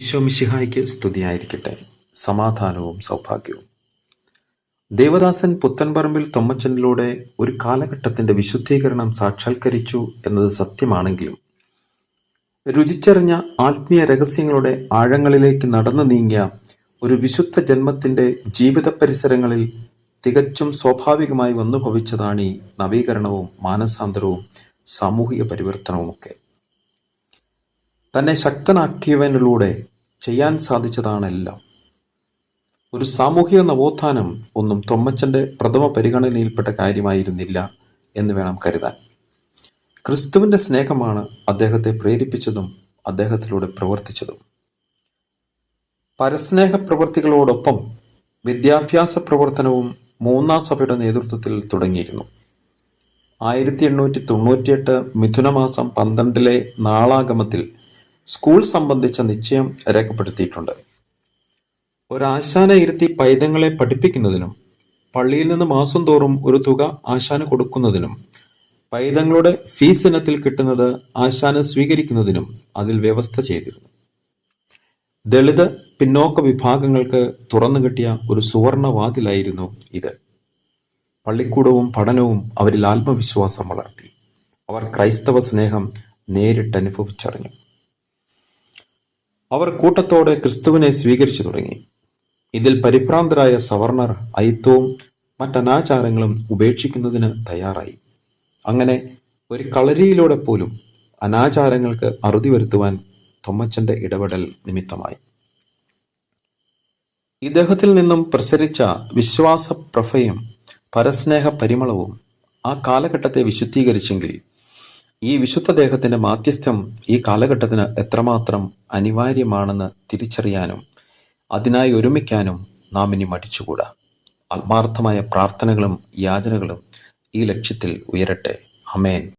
ഈശോമിശിഹായ്ക്ക് സ്തുതിയായിരിക്കട്ടെ. സമാധാനവും സൗഭാഗ്യവും. ദേവദാസൻ പുത്തൻപറമ്പിൽ തൊമ്മച്ചനിലൂടെ ഒരു കാലഘട്ടത്തിന്റെ വിശുദ്ധീകരണം സാക്ഷാത്കരിച്ചു എന്നത് സത്യമാണെങ്കിലും രുചിച്ചറിഞ്ഞ ആത്മീയ രഹസ്യങ്ങളുടെ ആഴങ്ങളിലേക്ക് നടന്നു നീങ്ങിയ ഒരു വിശുദ്ധ ജന്മത്തിന്റെ ജീവിത പരിസരങ്ങളിൽ തികച്ചും സ്വാഭാവികമായി വന്നുഭവിച്ചതാണ് ഈ നവീകരണവും മാനസാന്തരവും സാമൂഹിക പരിവർത്തനവുമൊക്കെ. തന്നെ ശക്തനാക്കിയവനിലൂടെ ചെയ്യാൻ സാധിച്ചതാണെല്ലാം. ഒരു സാമൂഹിക നവോത്ഥാനം ഒന്നും തൊമ്മച്ചന്റെ പ്രഥമ പരിഗണനയിൽപ്പെട്ട കാര്യമായിരുന്നില്ല എന്ന് വേണം കരുതാൻ. ക്രിസ്തുവിന്റെ സ്നേഹമാണ് അദ്ദേഹത്തെ പ്രേരിപ്പിച്ചതും അദ്ദേഹത്തിലൂടെ പ്രവർത്തിച്ചതും. പരസ്നേഹ പ്രവർത്തികളോടൊപ്പം വിദ്യാഭ്യാസ പ്രവർത്തനവും മൂന്നാം സഭയുടെ നേതൃത്വത്തിൽ തുടങ്ങിയിരുന്നു. ആയിരത്തി എണ്ണൂറ്റി തൊണ്ണൂറ്റിയെട്ട് മിഥുനമാസം പന്ത്രണ്ടിലെ നാളാഗമത്തിൽ സ്കൂൾ സംബന്ധിച്ച നിശ്ചയം രേഖപ്പെടുത്തിയിട്ടുണ്ട്. ഒരാശാനെ ഇരുത്തി പൈതങ്ങളെ പഠിപ്പിക്കുന്നതിനും പള്ളിയിൽ നിന്ന് മാസം തോറും ഒരു തുക ആശാന കൊടുക്കുന്നതിനും പൈതങ്ങളുടെ ഫീസ് ഇനത്തിൽ കിട്ടുന്നത് ആശാന സ്വീകരിക്കുന്നതിനും അതിൽ വ്യവസ്ഥ ചെയ്തിരുന്നു. ദളിത് പിന്നോക്ക വിഭാഗങ്ങൾക്ക് തുറന്നു കിട്ടിയ ഒരു സുവർണവാതിലായിരുന്നു ഇത്. പള്ളിക്കൂടവും പഠനവും അവരിൽ ആത്മവിശ്വാസം വളർത്തി. അവർ ക്രൈസ്തവ സ്നേഹം നേരിട്ട് അനുഭവിച്ചറിഞ്ഞു. അവർ കൂട്ടത്തോടെ ക്രിസ്തുവിനെ സ്വീകരിച്ചു തുടങ്ങി. ഇതിൽ പരിഭ്രാന്തരായ സവർണർ അയിത്വവും മറ്റനാചാരങ്ങളും ഉപേക്ഷിക്കുന്നതിന് തയ്യാറായി. അങ്ങനെ ഒരു കളരിയിലൂടെ പോലും അനാചാരങ്ങൾക്ക് അറുതി വരുത്തുവാൻ തൊമ്മച്ചന്റെ ഇടപെടൽ നിമിത്തമായി. ഇദ്ദേഹത്തിൽ നിന്നും പ്രസരിച്ച വിശ്വാസ പ്രഭയും പരസ്നേഹ പരിമളവും ആ കാലഘട്ടത്തെ വിശുദ്ധീകരിച്ചെങ്കിൽ ഈ വിശുദ്ധ ദേഹത്തിന്റെ മാധ്യസ്ഥം ഈ കാലഘട്ടത്തിന് എത്രമാത്രം അനിവാര്യമാണെന്ന് തിരിച്ചറിയാനും അതിനായി ഒരുമിക്കാനും നാം ഇനി മടിച്ചുകൂടാ. ആത്മാർത്ഥമായ പ്രാർത്ഥനകളും യാചനകളും ഈ ലക്ഷ്യത്തിൽ ഉയരട്ടെ. അമേൻ